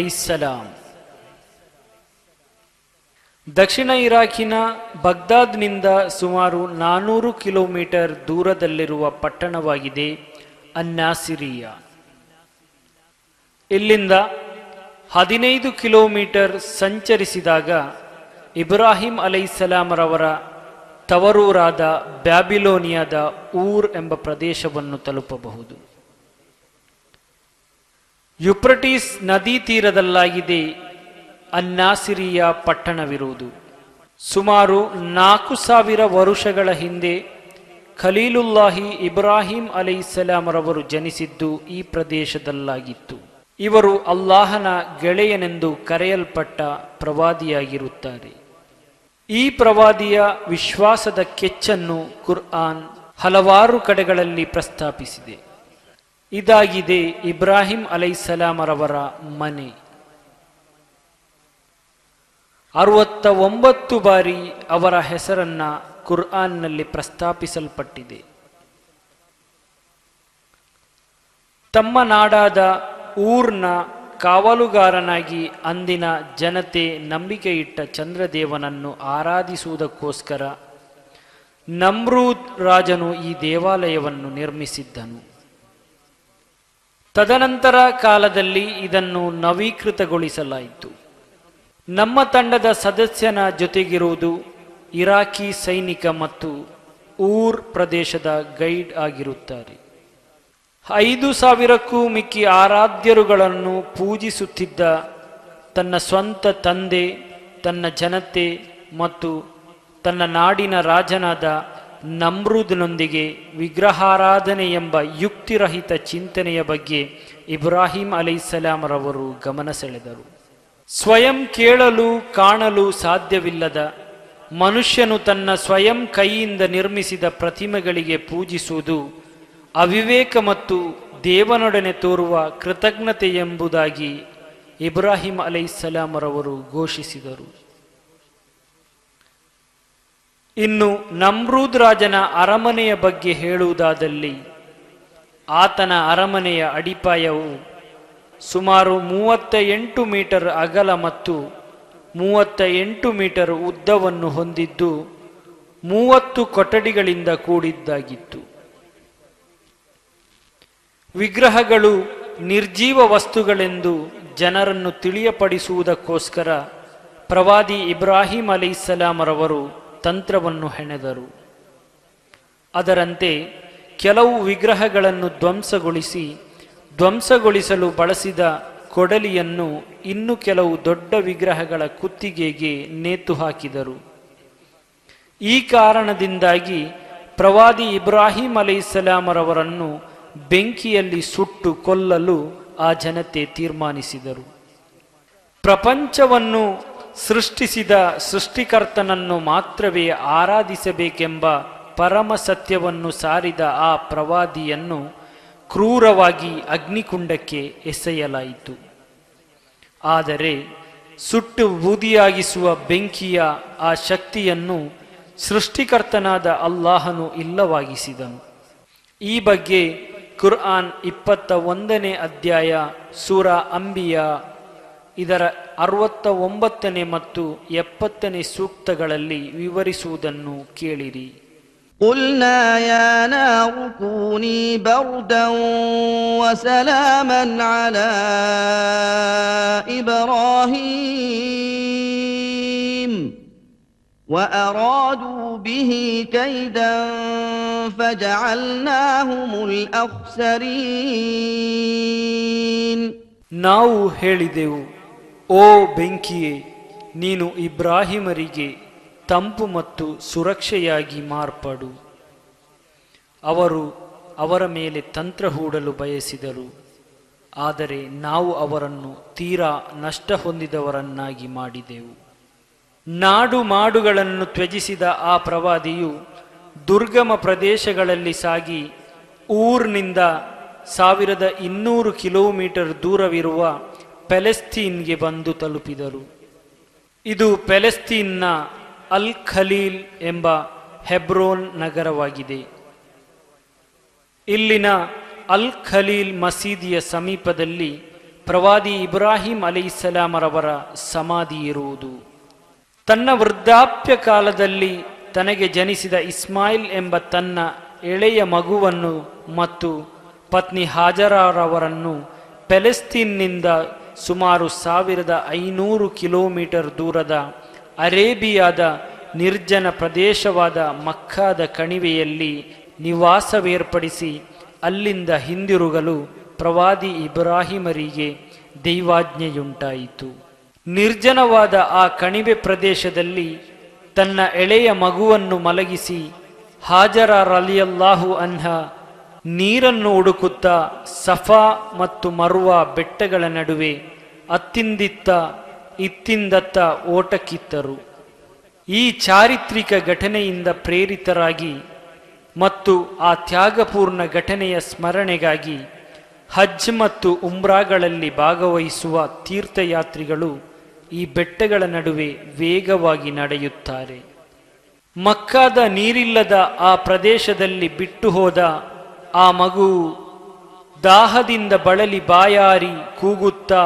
ಇಸ್ಸಲಾಂ ದಕ್ಷಿಣ ಇರಾಕಿನ ಬಗ್ದಾದ್ನಿಂದ ಸುಮಾರು ನಾನೂರು ಕಿಲೋಮೀಟರ್ ದೂರದಲ್ಲಿರುವ ಪಟ್ಟಣವಾಗಿದೆ ಅನ್ನಾಸಿರಿಯಾ. ಇಲ್ಲಿಂದ ಹದಿನೈದು ಕಿಲೋಮೀಟರ್ ಸಂಚರಿಸಿದಾಗ ಇಬ್ರಾಹಿಂ ಅಲೈಸಲಾಮರವರ ತವರೂರಾದ ಬ್ಯಾಬಿಲೋನಿಯಾದ ಊರ್ ಎಂಬ ಪ್ರದೇಶವನ್ನು ತಲುಪಬಹುದು. ಯುಪ್ರಟೀಸ್ ನದಿ ತೀರದಲ್ಲಾಗಿದೆ, ಅನ್ನಾಸಿರಿಯ ಪಟ್ಟಣವಿರುವುದು. ಸುಮಾರು ನಾಲ್ಕು ಸಾವಿರ ವರುಷಗಳ ಹಿಂದೆ ಖಲೀಲುಲ್ಲಾಹಿ ಇಬ್ರಾಹಿಂ ಅಲೈಸಲಾಮರವರು ಜನಿಸಿದ್ದು ಈ ಪ್ರದೇಶದಲ್ಲಾಗಿತ್ತು. ಇವರು ಅಲ್ಲಾಹನ ಗೆಳೆಯನೆಂದು ಕರೆಯಲ್ಪಟ್ಟ ಪ್ರವಾದಿಯಾಗಿರುತ್ತಾರೆ. ಈ ಪ್ರವಾದಿಯ ವಿಶ್ವಾಸದ ಕೆಚ್ಚನ್ನು ಕುರ್ಆನ್ ಹಲವಾರು ಕಡೆಗಳಲ್ಲಿ ಪ್ರಸ್ತಾಪಿಸಿದೆ. ಇದಾಗಿದೆ ಇಬ್ರಾಹಿಂ ಅಲೈಸಲಾಮರವರ ಮನೆ. ಅರವತ್ತ ಒಂಬತ್ತು ಬಾರಿ ಅವರ ಹೆಸರನ್ನ ಕುರ್ಆನ್ನಲ್ಲಿ ಪ್ರಸ್ತಾಪಿಸಲ್ಪಟ್ಟಿದೆ. ತಮ್ಮ ನಾಡಾದ ಊರ್ನ ಕಾವಲುಗಾರನಾಗಿ ಅಂದಿನ ಜನತೆ ನಂಬಿಕೆ ಇಟ್ಟ ಚಂದ್ರದೇವನನ್ನು ಆರಾಧಿಸುವುದಕ್ಕೋಸ್ಕರ ನಮ್ರೂದ್ ರಾಜನು ಈ ದೇವಾಲಯವನ್ನು ನಿರ್ಮಿಸಿದ್ದನು. ತದನಂತರ ಕಾಲದಲ್ಲಿ ಇದನ್ನು ನವೀಕೃತಗೊಳಿಸಲಾಯಿತು. ನಮ್ಮ ತಂಡದ ಸದಸ್ಯನ ಜೊತೆಗಿರುವುದು ಇರಾಕಿ ಸೈನಿಕ ಮತ್ತು ಊರ್ ಪ್ರದೇಶದ ಗೈಡ್ ಆಗಿರುತ್ತಾರೆ. ಐದು ಸಾವಿರಕ್ಕೂ ಮಿಕ್ಕಿ ಆರಾಧ್ಯರುಗಳನ್ನು ಪೂಜಿಸುತ್ತಿದ್ದ ತನ್ನ ಸ್ವಂತ ತಂದೆ, ತನ್ನ ಜನತೆ ಮತ್ತು ತನ್ನ ನಾಡಿನ ರಾಜನಾದ ನಮ್ರೂದ್ನೊಂದಿಗೆ ವಿಗ್ರಹಾರಾಧನೆ ಎಂಬ ಯುಕ್ತಿರಹಿತ ಚಿಂತನೆಯ ಬಗ್ಗೆ ಇಬ್ರಾಹಿಂ ಅಲೈಸಲಾಮರವರು ಗಮನ ಸೆಳೆದರು. ಸ್ವಯಂ ಕೇಳಲು ಕಾಣಲು ಸಾಧ್ಯವಿಲ್ಲದ ಮನುಷ್ಯನು ತನ್ನ ಸ್ವಯಂ ಕೈಯಿಂದ ನಿರ್ಮಿಸಿದ ಪ್ರತಿಮೆಗಳಿಗೆ ಪೂಜಿಸುವುದು ಅವಿವೇಕ ಮತ್ತು ದೇವನೊಡನೆ ತೋರುವ ಕೃತಜ್ಞತೆ ಎಂಬುದಾಗಿ ಇಬ್ರಾಹಿಂ ಅಲೈಸಲಾಮರವರು ಘೋಷಿಸಿದರು. ಇನ್ನು ನಮ್ರೂದ್ ರಾಜನ ಅರಮನೆಯ ಬಗ್ಗೆ ಹೇಳುವುದಾದಲ್ಲಿ ಆತನ ಅರಮನೆಯ ಅಡಿಪಾಯವು ಸುಮಾರು ಮೂವತ್ತ ಎಂಟು ಮೀಟರ್ ಅಗಲ ಮತ್ತು ಮೂವತ್ತ ಎಂಟು ಮೀಟರ್ ಉದ್ದವನ್ನು ಹೊಂದಿದ್ದು ಮೂವತ್ತು ಕೊಠಡಿಗಳಿಂದ ಕೂಡಿದ್ದಾಗಿತ್ತು. ವಿಗ್ರಹಗಳು ನಿರ್ಜೀವ ವಸ್ತುಗಳೆಂದು ಜನರನ್ನು ತಿಳಿಯಪಡಿಸುವುದಕ್ಕೋಸ್ಕರ ಪ್ರವಾದಿ ಇಬ್ರಾಹಿಂ ಅಲೈಸಲಾಮರವರು ತಂತ್ರವನ್ನು ಹೆಣೆದರು. ಅದರಂತೆ ಕೆಲವು ವಿಗ್ರಹಗಳನ್ನು ಧ್ವಂಸಗೊಳಿಸಿ, ಧ್ವಂಸಗೊಳಿಸಲು ಬಳಸಿದ ಕೊಡಲಿಯನ್ನು ಇನ್ನು ಕೆಲವು ದೊಡ್ಡ ವಿಗ್ರಹಗಳ ಕುತ್ತಿಗೆಗೆ ನೇತು ಹಾಕಿದರು. ಈ ಕಾರಣದಿಂದಾಗಿ ಪ್ರವಾದಿ ಇಬ್ರಾಹಿಂ ಅಲೈಸಲಾಮರವರನ್ನು ಬೆಂಕಿಯಲ್ಲಿ ಸುಟ್ಟು ಕೊಲ್ಲಲು ಆ ಜನತೆ ತೀರ್ಮಾನಿಸಿದರು. ಪ್ರಪಂಚವನ್ನು ಸೃಷ್ಟಿಸಿದ ಸೃಷ್ಟಿಕರ್ತನನ್ನು ಮಾತ್ರವೇ ಆರಾಧಿಸಬೇಕೆಂಬ ಪರಮ ಸತ್ಯವನ್ನು ಸಾರಿದ ಆ ಪ್ರವಾದಿಯನ್ನು ಕ್ರೂರವಾಗಿ ಅಗ್ನಿಕುಂಡಕ್ಕೆ ಎಸೆಯಲಾಯಿತು. ಆದರೆ ಸುಟ್ಟು ಬೂದಿಯಾಗಿಸುವ ಬೆಂಕಿಯ ಆ ಶಕ್ತಿಯನ್ನು ಸೃಷ್ಟಿಕರ್ತನಾದ ಅಲ್ಲಾಹನು ಇಲ್ಲವಾಗಿಸಿದನು. ಈ ಬಗ್ಗೆ ಕುರ್ಆನ್ ಇಪ್ಪತ್ತ ಒಂದನೇ ಅಧ್ಯಾಯ, ಸೂರ ಅಂಬಿಯ ಇದರ ಅರವತ್ತ ಒಂಬತ್ತನೇ ಮತ್ತು ಎಪ್ಪತ್ತನೇ ಸೂಕ್ತಗಳಲ್ಲಿ ವಿವರಿಸುವುದನ್ನು ಕೇಳಿರಿ قلنا يا نار كوني بردا وسلاما على ابراهيم وارادوا به كيدا فجعلناهم الاخسرين ನಾವು ಹೇಳಿದೆವು ಓ ಬೆಂಕಿಯೇ, ನೀನು ಇಬ್ರಾಹಿಮರಿಗೆ ತಂಪು ಮತ್ತು ಸುರಕ್ಷೆಯಾಗಿ ಮಾರ್ಪಡು. ಅವರು ಅವರ ಮೇಲೆ ತಂತ್ರ ಹೂಡಲು ಬಯಸಿದರು. ಆದರೆ ನಾವು ಅವರನ್ನು ತೀರಾ ನಷ್ಟ ಹೊಂದಿದವರನ್ನಾಗಿ ಮಾಡಿದೆವು. ನಾಡು ಮಾಡುಗಳನ್ನು ತ್ಯಜಿಸಿದ ಆ ಪ್ರವಾದಿಯು ದುರ್ಗಮ ಪ್ರದೇಶಗಳಲ್ಲಿ ಸಾಗಿ ಊರ್ನಿಂದ ಸಾವಿರದ ಇನ್ನೂರು ಕಿಲೋಮೀಟರ್ ದೂರವಿರುವ ಪೆಲೆಸ್ತೀನ್ಗೆ ಬಂದು ತಲುಪಿದರು. ಇದು ಪೆಲೆಸ್ತೀನ್ನ ಅಲ್ ಖಲೀಲ್ ಎಂಬ ಹೆಬ್ರೋನ್ ನಗರವಾಗಿದೆ. ಇಲ್ಲಿನ ಅಲ್ ಖಲೀಲ್ ಮಸೀದಿಯ ಸಮೀಪದಲ್ಲಿ ಪ್ರವಾದಿ ಇಬ್ರಾಹಿಂ ಅಲೈಸಲಾಮರವರ ಸಮಾಧಿ ಇರುವುದು. ತನ್ನ ವೃದ್ಧಾಪ್ಯ ಕಾಲದಲ್ಲಿ ತನಗೆ ಜನಿಸಿದ ಇಸ್ಮಾಯಿಲ್ ಎಂಬ ತನ್ನ ಎಳೆಯ ಮಗುವನ್ನು ಮತ್ತು ಪತ್ನಿ ಹಾಜರಾರವರನ್ನು ಪೆಲೆಸ್ತೀನ್ನಿಂದ ಸುಮಾರು ಸಾವಿರದ ಐನೂರು ಕಿಲೋಮೀಟರ್ ದೂರದ ಅರೇಬಿಯಾದ ನಿರ್ಜನ ಪ್ರದೇಶವಾದ ಮಕ್ಕಾದ ಕಣಿವೆಯಲ್ಲಿ ನಿವಾಸವೇರ್ಪಡಿಸಿ ಅಲ್ಲಿಂದ ಹಿಂದಿರುಗಲು ಪ್ರವಾದಿ ಇಬ್ರಾಹಿಮರಿಗೆ ದೈವಾಜ್ಞೆಯುಂಟಾಯಿತು. ನಿರ್ಜನವಾದ ಆ ಕಣಿವೆ ಪ್ರದೇಶದಲ್ಲಿ ತನ್ನ ಎಳೆಯ ಮಗುವನ್ನು ಮಲಗಿಸಿ ಹಾಜರ ರಲಿಯಲ್ಲಾಹು ಅನ್ಹ ನೀರನ್ನು ಹುಡುಕುತ್ತಾ ಸಫಾ ಮತ್ತು ಮರುವ ಬೆಟ್ಟಗಳ ನಡುವೆ ಅತ್ತಿಂದಿತ್ತ ಇತ್ತಿಂದತ್ತ ಓಟಕ್ಕಿತ್ತರು. ಈ ಚಾರಿತ್ರಿಕ ಘಟನೆಯಿಂದ ಪ್ರೇರಿತರಾಗಿ ಮತ್ತು ಆ ತ್ಯಾಗಪೂರ್ಣ ಘಟನೆಯ ಸ್ಮರಣೆಗಾಗಿ ಹಜ್ ಮತ್ತು ಉಮ್ರಾಗಳಲ್ಲಿ ಭಾಗವಹಿಸುವ ತೀರ್ಥಯಾತ್ರಿಗಳು ಈ ಬೆಟ್ಟಗಳ ನಡುವೆ ವೇಗವಾಗಿ ನಡೆಯುತ್ತಾರೆ. ಮಕ್ಕಾದ ನೀರಿಲ್ಲದ ಆ ಪ್ರದೇಶದಲ್ಲಿ ಬಿಟ್ಟು ಹೋದ ಆ ಮಗು ದಾಹದಿಂದ ಬಳಲಿ ಬಾಯಾರಿ ಕೂಗುತ್ತಾ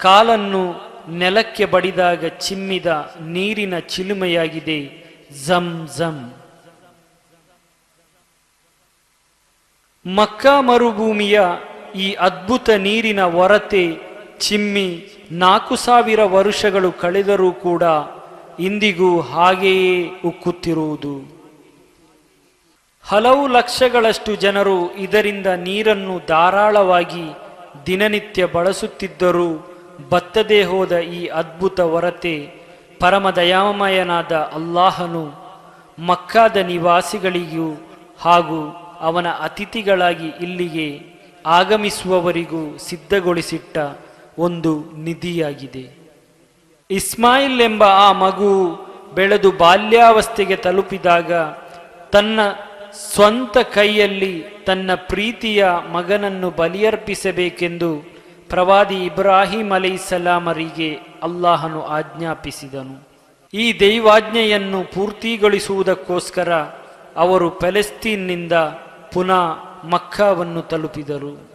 ಕಾಲನ್ನು ನೆಲಕ್ಕೆ ಬಡಿದಾಗ ಚಿಮ್ಮಿದ ನೀರಿನ ಚಿಲುಮೆಯಾಗಿದೆ. ಝಮ್ ಜಮ್ ಮಕ್ಕಾ ಮರುಭೂಮಿಯ ಈ ಅದ್ಭುತ ನೀರಿನ ಹೊರತೆ ಚಿಮ್ಮಿ ನಾಲ್ಕು ಸಾವಿರ ವರುಷಗಳು ಕಳೆದರೂ ಕೂಡ ಇಂದಿಗೂ ಹಾಗೆಯೇ ಉಕ್ಕುತ್ತಿರುವುದು. ಹಲವು ಲಕ್ಷಗಳಷ್ಟು ಜನರು ಇದರಿಂದ ನೀರನ್ನು ಧಾರಾಳವಾಗಿ ದಿನನಿತ್ಯ ಬಳಸುತ್ತಿದ್ದರೂ ಬತ್ತದೇ ಹೋದ ಈ ಅದ್ಭುತ ಹೊರತೆ ಪರಮದಯಾಮಯನಾದ ಅಲ್ಲಾಹನು ಮಕ್ಕಾದ ನಿವಾಸಿಗಳಿಗೂ ಹಾಗೂ ಅವನ ಅತಿಥಿಗಳಾಗಿ ಇಲ್ಲಿಗೆ ಆಗಮಿಸುವವರಿಗೂ ಸಿದ್ಧಗೊಳಿಸಿಟ್ಟ ಒಂದು ನಿಧಿಯಾಗಿದೆ. ಇಸ್ಮಾಯಿಲ್ ಎಂಬ ಆ ಮಗು ಬೆಳೆದು ಬಾಲ್ಯಾವಸ್ಥೆಗೆ ತಲುಪಿದಾಗ ತನ್ನ ಸ್ವಂತ ಕೈಯಲ್ಲಿ ತನ್ನ ಪ್ರೀತಿಯ ಮಗನನ್ನು ಬಲಿಯರ್ಪಿಸಬೇಕೆಂದು ಪ್ರವಾದಿ ಇಬ್ರಾಹಿಂ ಅಲೈಸಲಾಮರಿಗೆ ಅಲ್ಲಾಹನು ಆಜ್ಞಾಪಿಸಿದನು. ಈ ದೈವಾಜ್ಞೆಯನ್ನು ಪೂರ್ತಿಗೊಳಿಸುವುದಕ್ಕೋಸ್ಕರ ಅವರು ಪೆಲೆಸ್ತೀನ್ನಿಂದ ಪುನಃ ಮಕ್ಕಾವನ್ನು ತಲುಪಿದರು.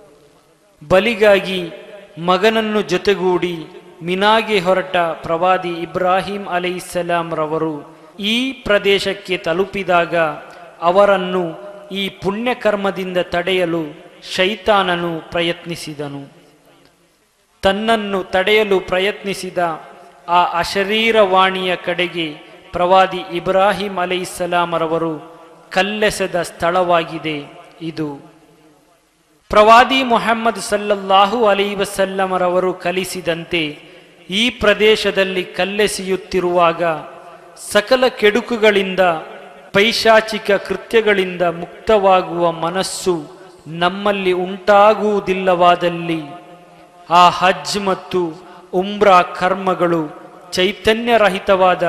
ಬಲಿಗಾಗಿ ಮಗನನ್ನು ಜೊತೆಗೂಡಿ ಮಿನಾಗೆ ಹೊರಟ ಪ್ರವಾದಿ ಇಬ್ರಾಹಿಂ ಅಲೈಸಲಾಂ ಈ ಪ್ರದೇಶಕ್ಕೆ ತಲುಪಿದಾಗ ಅವರನ್ನು ಈ ಪುಣ್ಯಕರ್ಮದಿಂದ ತಡೆಯಲು ಶೈತಾನನು ಪ್ರಯತ್ನಿಸಿದನು. ತನ್ನನ್ನು ತಡೆಯಲು ಪ್ರಯತ್ನಿಸಿದ ಆ ಅಶರೀರವಾಣಿಯ ಕಡೆಗೆ ಪ್ರವಾದಿ ಇಬ್ರಾಹಿಂ ಅಲೈಸಲಾಮರವರು ಕಲ್ಲೆಸೆದ ಸ್ಥಳವಾಗಿದೆ ಇದು. ಪ್ರವಾದಿ ಮೊಹಮ್ಮದ್ ಸಲ್ಲಲ್ಲಾಹು ಅಲೈ ವಸಲ್ಲಮರವರು ಕಲಿಸಿದಂತೆ ಈ ಪ್ರದೇಶದಲ್ಲಿ ಕಲ್ಲೆಸೆಯುತ್ತಿರುವಾಗ ಸಕಲ ಕೆಡುಕುಗಳಿಂದ ಪೈಶಾಚಿಕ ಕೃತ್ಯಗಳಿಂದ ಮುಕ್ತವಾಗುವ ಮನಸ್ಸು ನಮ್ಮಲ್ಲಿ ಉಂಟಾಗುವುದಿಲ್ಲವಾದಲ್ಲಿ ಆ ಹಜ್ ಮತ್ತು ಉಮ್ರಾ ಕರ್ಮಗಳು ಚೈತನ್ಯರಹಿತವಾದ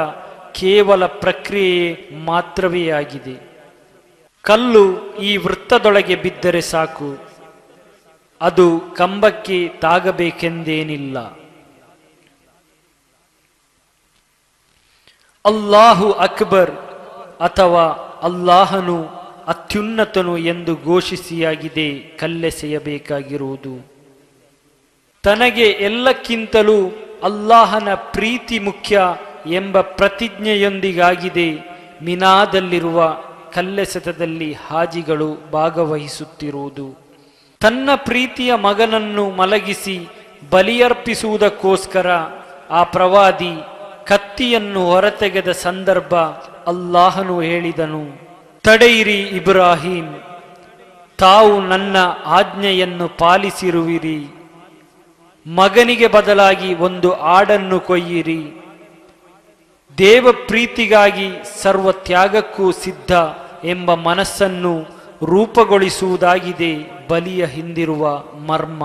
ಕೇವಲ ಪ್ರಕ್ರಿಯೆ ಮಾತ್ರವೇ ಆಗಿದೆ. ಕಲ್ಲು ಈ ವೃತ್ತದೊಳಗೆ ಬಿದ್ದರೆ ಸಾಕು. ಅದು ಕಂಬಕ್ಕೆ ತಾಗಬೇಕೆಂದೇನಿಲ್ಲ. ಅಲ್ಲಾಹು ಅಕ್ಬರ್ ಅಥವಾ ಅಲ್ಲಾಹನು ಅತ್ಯುನ್ನತನು ಎಂದು ಘೋಷಿಸಿಯಾಗಿದೆ ಕಲ್ಲೆಸೆಯಬೇಕಾಗಿರುವುದು ತನಗೆ ಎಲ್ಲಕ್ಕಿಂತಲೂ ಅಲ್ಲಾಹನ ಪ್ರೀತಿ ಮುಖ್ಯ ಎಂಬ ಪ್ರತಿಜ್ಞೆಯೊಂದಿಗಾಗಿದೆ ಮಿನಾದಲ್ಲಿರುವ ಕಲ್ಲೆಸೆತದಲ್ಲಿ ಹಾಜಿಗಳು ಭಾಗವಹಿಸುತ್ತಿರುವುದು. ತನ್ನ ಪ್ರೀತಿಯ ಮಗನನ್ನು ಮಲಗಿಸಿ ಬಲಿಯರ್ಪಿಸುವುದಕ್ಕೋಸ್ಕರ ಆ ಪ್ರವಾದಿ ಕತ್ತಿಯನ್ನು ಹೊರತೆಗೆದ ಸಂದರ್ಭ ಅಲ್ಲಾಹನು ಹೇಳಿದನು, ತಡೆಯಿರಿ ಇಬ್ರಾಹಿಂ, ತಾವು ನನ್ನ ಆಜ್ಞೆಯನ್ನು ಪಾಲಿಸಿರುವಿರಿ. ಮಗನಿಗೆ ಬದಲಾಗಿ ಒಂದು ಆಡನ್ನು ಕೊಯ್ಯಿರಿ. ದೇವ ಪ್ರೀತಿಗಾಗಿ ಸರ್ವ ತ್ಯಾಗಕ್ಕೂ ಸಿದ್ಧ ಎಂಬ ಮನಸ್ಸನ್ನು ರೂಪಗೊಳಿಸುವುದಾಗಿದೆ ಬಲಿಯ ಹಿಂದಿರುವ ಮರ್ಮ.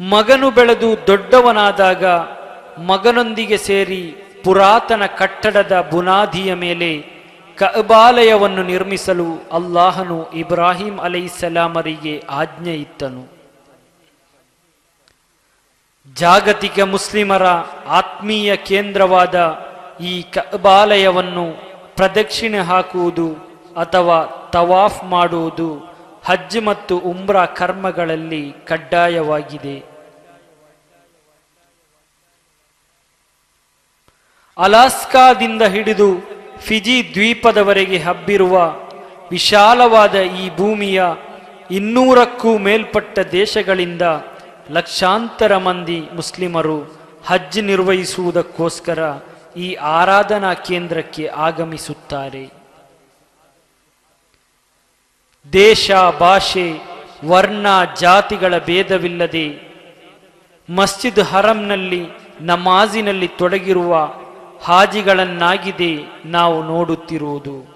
ಮಗನು ಬೆಳೆದು ದೊಡ್ಡವನಾದಾಗ ಮಗನೊಂದಿಗೆ ಸೇರಿ ಪುರಾತನ ಕಟ್ಟಡದ ಬುನಾದಿಯ ಮೇಲೆ ಕಬಾಲಯವನ್ನು ನಿರ್ಮಿಸಲು ಅಲ್ಲಾಹನು ಇಬ್ರಾಹಿಂ ಅಲೈಸಲಾಮರಿಗೆ ಆಜ್ಞೆ ಇತ್ತನು ಜಾಗತಿಕ ಮುಸ್ಲಿಮರ ಆತ್ಮೀಯ ಕೇಂದ್ರವಾದ ಈ ಕಬಾಲಯವನ್ನು ಪ್ರದಕ್ಷಿಣೆ ಹಾಕುವುದು ಅಥವಾ ತವಾಫ್ ಮಾಡುವುದು ಹಜ್ ಮತ್ತು ಉಮ್ರಾ ಕರ್ಮಗಳಲ್ಲಿ ಕಡ್ಡಾಯವಾಗಿದೆ. ಅಲಾಸ್ಕಾದಿಂದ ಹಿಡಿದು ಫಿಜಿ ದ್ವೀಪದವರೆಗೆ ಹಬ್ಬಿರುವ ವಿಶಾಲವಾದ ಈ ಭೂಮಿಯ ಇನ್ನೂರಕ್ಕೂ ಮೇಲ್ಪಟ್ಟ ದೇಶಗಳಿಂದ ಲಕ್ಷಾಂತರ ಮಂದಿ ಮುಸ್ಲಿಮರು ಹಜ್ ನಿರ್ವಹಿಸುವುದಕ್ಕೋಸ್ಕರ ಈ ಆರಾಧನಾ ಕೇಂದ್ರಕ್ಕೆ ಆಗಮಿಸುತ್ತಾರೆ. ದೇಶ, ಭಾಷೆ, ವರ್ಣ, ಜಾತಿಗಳ ಭೇದವಿಲ್ಲದೆ ಮಸ್ಜಿದ್ ಹರಂನಲ್ಲಿ ನಮಾಜಿನಲ್ಲಿ ತೊಡಗಿರುವ ಹಾಜಿಗಳನ್ನಾಗಿದೆ ನಾವು ನೋಡುತ್ತಿರುವುದು.